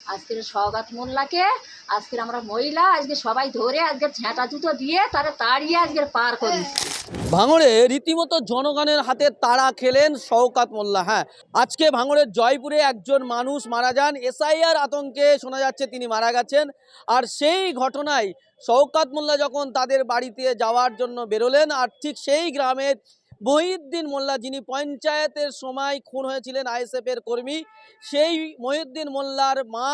আজকের সৌগাত মোল্লাকে, আজকের আমরা মহিলা, আজকে সবাই ধরে আজকে ঝেঁটা জুতো দিয়ে তারা তাড়িয়ে আজকে পার করিস ভাঙড়ে রীতিমতো জনগণের হাতে তাড়া খেলেন শওকাত মোল্লা হ্যাঁ। আজকে ভাঙড়ের জয়পুরে একজন মানুষ মারা যান, এসআইআর আতঙ্কে শোনা যাচ্ছে তিনি মারা গেছেন। আর সেই ঘটনায় শওকাত মোল্লা যখন তাদের বাড়িতে যাওয়ার জন্য বেরোলেন, আর ঠিক সেই গ্রামের মহিউদ্দিন মোল্লা যিনি পঞ্চায়েতের সময় খুন হয়েছিলেন আইএসএফের কর্মী সেই মহিউদ্দিন মোল্লার মা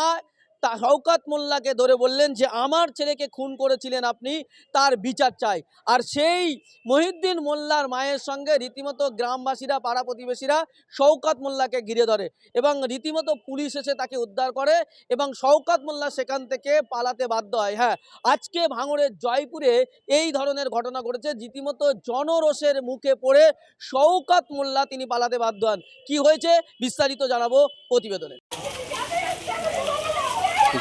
তা শওকাত মোল্লাকে ধরে বললেন যে, আমার ছেলেকে খুন করেছিলেন আপনি, তার বিচার চাই। আর সেই মহিউদ্দিন মোল্লার মায়ের সঙ্গে রীতিমতো গ্রামবাসীরা, পাড়া প্রতিবেশীরা শওকাত মোল্লাকে ঘিরে ধরে এবং রীতিমতো পুলিশ এসে তাকে উদ্ধার করে এবং শওকাত মোল্লা সেখান থেকে পালাতে বাধ্য হয়। হ্যাঁ আজকে ভাঙড়ের জয়পুরে এই ধরনের ঘটনা ঘটেছে। রীতিমতো জনরোষের মুখে পড়ে শওকাত মোল্লা তিনি পালাতে বাধ্য হন। কি হয়েছে বিস্তারিত জানাব প্রতিবেদনে। এই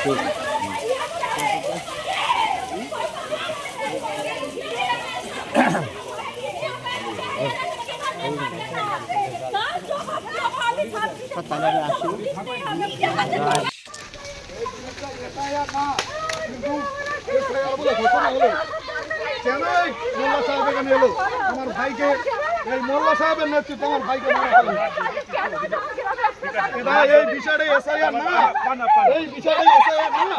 মোল্লা সাহেব এখানে এলো আমার ভাইকে এই মোল্লা সাহেবের নেতৃত্বে আমার ভাইকে মারা এই বিষয়টা এসআইআর না। এই বিষয়টা এসআইআর না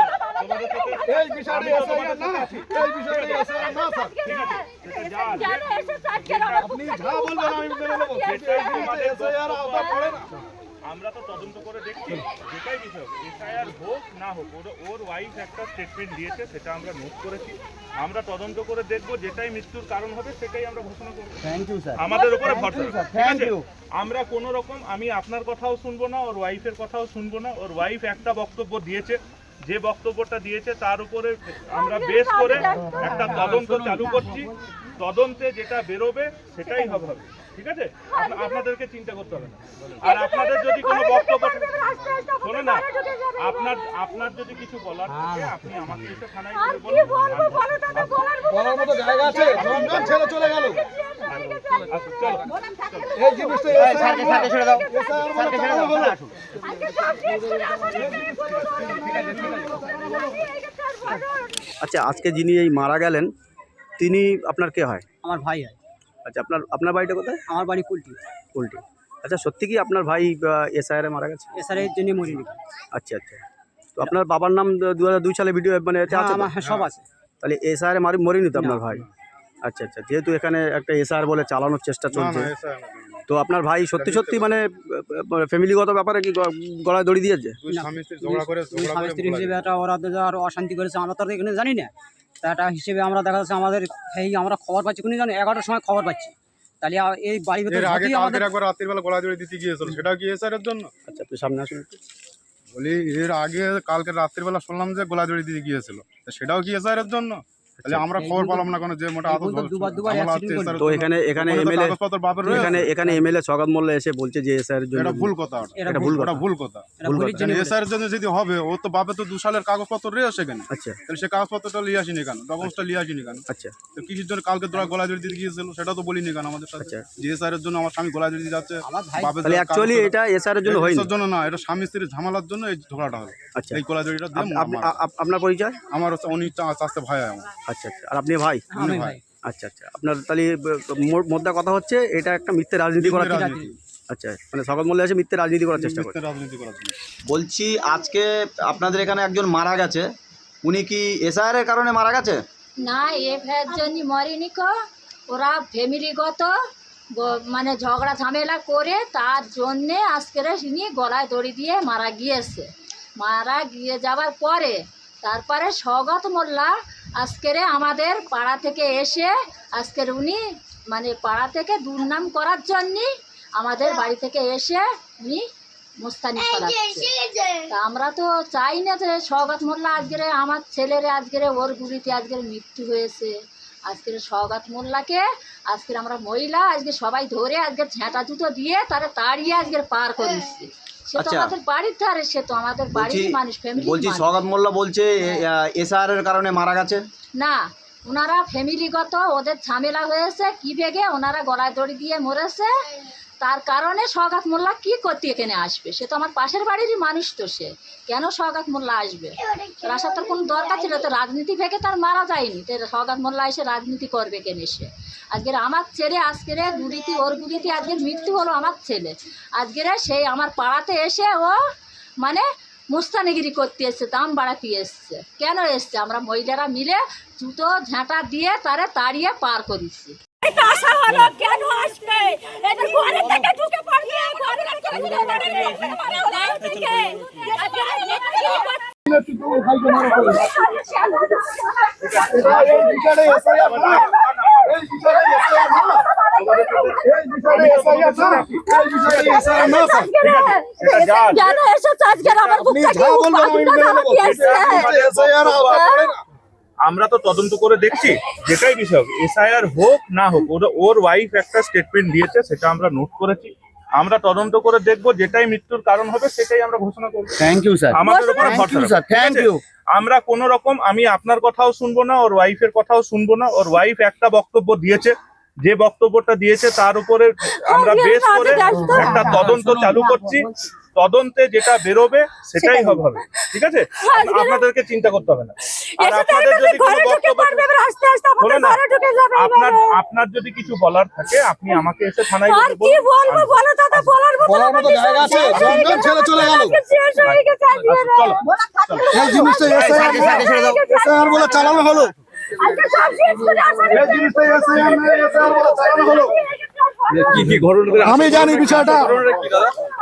এই বিষয়টা এসআইআর না এই বিষয়টা এসআইআর না স্যার আপনি যা বলবেন আমি মেনে নেব। এসআইআর আওতা পড়ে না। আমরা তো তদন্ত করে দেখছি যেটাই কিছু হোক এসআইআর হোক না হোক ওর ওর ওয়াইফ একটা স্টেটমেন্ট দিয়েছে সেটা আমরা নোট করেছি। আমরা তদন্ত করে দেখব যেটাই মৃত্যুর কারণ হবে সেটাই আমরা ঘোষণা করব। থ্যাংক ইউ স্যার আমাদের উপরে ভরসা ঠিক Thank আমরা কোনো রকম আমি আপনার কথাও শুনব না ওর ওয়াইফের কথাও শুনব না ওর ওয়াইফ একটা বক্তব্য দিয়েছে। যে বক্তব্যটা দিয়েছে তার উপরে আমরা বেশ করে একটা তদন্ত চালু করছি। তদন্তে যেটা বেরোবে সেটাই হবে হবে। ঠিক আছে? আপনাদেরকে চিন্তা করতে হবে না। আর আপনাদের যদি কোনো বক্তব্য শোনো না আপনার আপনার যদি কিছু বলার থাকে আপনি আমাকে এসে থানায় বলার মতো জায়গা আছে ছেড়ে চলে গেল। এই জিনিসটা স্যারকে স্যারকে ছেড়ে দাও। স্যারকে ছেড়ে দাও আচ্ছা আজকে যিনি এই মারা গেলেন তিনি আপনার কে হয়? আমার ভাই হয়। আচ্ছা আপনার আপনার বাড়িটা কোথায়? আমার বাড়ি কুলটি। পুলটি আচ্ছা সত্যি কি আপনার ভাই এসআইআরে মারা গেছে? এসআইআর জন্য মরিনি। আচ্ছা আচ্ছা। তো আপনার বাবার নাম দু হাজার দুই সালে ভিডিও মানে? আমার হ্যাঁ, সব আছে। তাহলে এসআইআরে মারি মরিনি তো আপনার ভাই? আচ্ছা আচ্ছা। যেহেতু এখানে একটা এসআইআর বলে চালানোর চেষ্টা চলছে। তো আপনার ভাই সত্যি সত্যি মানে ফ্যামিলিগত ব্যাপারে কি গলায় দড়ি দিয়েছে? স্বামী স্ত্রী ঝগড়া করে দুই স্বামী স্ত্রী হিসেবে একটা ওরা আর অশান্তি করেছে আমরা তো আর এখানে জানি না। তা একটা হিসেবে আমরা দেখা যাচ্ছে আমাদের এই আমরা খবর পাচ্ছি কোন জানি এগারোটার সময় খবর পাচ্ছি। তাহলে এই বাড়ির ভেতরে আগে আমাদের একবার রাত্রির বেলা গলা জড়িয়ে দিতে গিয়েছিল সেটা কি এসআইয়ের জন্য? আচ্ছা আপনি সামনে আসুন বলি এর আগে কালকে রাত্রির বেলা শুনলাম যে গলা জড়িয়ে দিতে গিয়েছিল সেটাও কি এসআইয়ের জন্য? তাহলে আমরা খবর পেলাম না কেন যে মোটা তো এখানে এখানে এমএলএ। এখানে এখানে এমএলএ সগাত মোল্লা এসে বলছে যে এসআইয়ের জন্য এটা ভুল কথা। এটা ভুল কথা। ভুল কথা। জন্য যদি হবে ও তো বাপে তো দু সালের কাগজপত্র রয়েছে সেখানে আচ্ছা। তাহলে সে কাগজপত্রটা লিয়ে আসিনি কেন? ডকুমেন্টসটা লিয়ে আসিনি কেন? আচ্ছা। তো কিসের জন্য কালকে তোরা গলা জড়িয়ে দিতে গিয়েছিল সেটা তো বলিনি কেন আমাদের সাথে আচ্ছা। যে এসআইয়ের জন্য আমার স্বামী গলা যাচ্ছে তাহলে অ্যাকচুয়ালি এটা এসআইয়ের জন্য হয়নি? এসআর জন্য না এটা স্বামী স্ত্রীর ঝামেলার জন্য এই ঝগড়াটা হলো। আচ্ছা। এই গলা জড়িটা আপনার পরিচয়? আমার হচ্ছে চাষতে ভাই আমার। আচ্ছা আচ্ছা। আর আপনি ভাই? আমি ভাই। আচ্ছা আচ্ছা। আপনার তাহলে মোদ্দা কথা হচ্ছে এটা একটা মিথ্যে রাজনীতি করার। আচ্ছা মানে সগত মোল্লা এসে মিথ্যে রাজনীতি করার চেষ্টা রাজনীতি করার বলছি আজকে আপনাদের এখানে একজন মারা গেছে। উনি কি এসআইআর এর কারণে মারা গেছে? না এ ফের জন্য মরিনি কো। ওরা ফ্যামিলিগত মানে ঝগড়া ঝামেলা করে তার জন্যে আজকের ইনি গলায় দড়ি দিয়ে মারা গিয়েছে। মারা গিয়ে যাওয়ার পরে তারপরে স্বগত মোল্লা আজকের আমাদের পাড়া থেকে এসে আজকের উনি মানে পাড়া থেকে দুর্নাম করার জন্যে আমাদের বাড়ি থেকে এসে উনি মুস্তানি তা আমরা তো চাই না যে সৌগত মোল্লা আজকের আমার ছেলের আজকের ওর গুলিতে আজকের মৃত্যু হয়েছে। আজকের স্বগাত মোল্লাকে আজকের আমরা মহিলা আজকে সবাই ধরে আজকে ঝেঁটা জুতো দিয়ে তারা তাড়িয়ে আজকে পার করেছি সে তো আচ্ছা। আমাদের বাড়ির ধারে সে তো আমাদের বাড়ির মানুষ ফ্যামিলি বলছি সগাত মোল্লা বলছে এর কারণে মারা গেছে? না ওনারা ফ্যামিলিগত ওদের ঝামেলা হয়েছে কি বেগে ওনারা গলায় দড়ি দিয়ে মরেছে। তার কারণে সৌগাত মোল্লা কি করতে এখানে আসবে? সে তো আমার পাশের বাড়িরই মানুষ তো সে। কেন সৌগাত মোল্লা আসবে? তার আসার তোর কোনো দরকার ছিল তো রাজনীতি ভেঙে তার মারা যায়নি। তো সৌগাত মোল্লা এসে রাজনীতি করবে কেন সে আজকের আমার ছেলে আজকের গুড়িতে ওর গুড়িতে আজকের মৃত্যু হলো আমার ছেলে। আজকের সেই আমার পাড়াতে এসে ও মানে মুস্তানিগিরি করতে এসছে, দাম বাড়াতে এসছে। কেন এসছে? আমরা মহিলারা মিলে জুতো, ঝাঁটা দিয়ে তারে তাড়িয়ে পার করেছি। আশা হলো কেন আসবে? এদের ঘরে থেকে ঢুকে পড়বে। ঘরে কেন এসেছে আমার বুকটা এসআইআর আমরা তো তদন্ত করে দেখছি যেটাই বিষয় হোক এসআইআর হোক না হোক ওর ওর ওয়াইফ একটা স্টেটমেন্ট দিয়েছে সেটা আমরা নোট করেছি। আমরা তদন্ত করে দেখব যেটাই মৃত্যুর কারণ হবে সেটাই আমরা ঘোষণা করব। থ্যাংক ইউ স্যার আমাদের উপরে ভরসা রাখুন। থ্যাংক ইউ আমরা কোন রকম আমি আপনার কথাও শুনব না ওর ওয়াইফের কথাও শুনব না ওর ওয়াইফ একটা বক্তব্য দিয়েছে যে বক্তব্যটা দিয়েছে তার উপরে আমরা বেশ করে একটা তদন্ত চালু করছি। তদন্তে যেটা বেরোবে সেটাই হবে হবে। ঠিক আছে? আপনাদেরকে চিন্তা করতে হবে না। আপনার আপনার যদি কিছু বলার থাকে আপনি আমাকে এসে থানায় কি বলব? বলো দাদা বলার মতো বলার মতো জায়গা আছে জঞ্জাল ছেড়ে চলে গেল। শেষ হয়ে গেছে। চলো এই জিনিসটা এসআইআর এসআইআর বলে। চালানো হলো। আজকে সব শেষ করে আসলে এই জিনিসটা এসআইআর বলে চালানো হলো। কি কি ঘটনা আমি জানি বিষয়টা।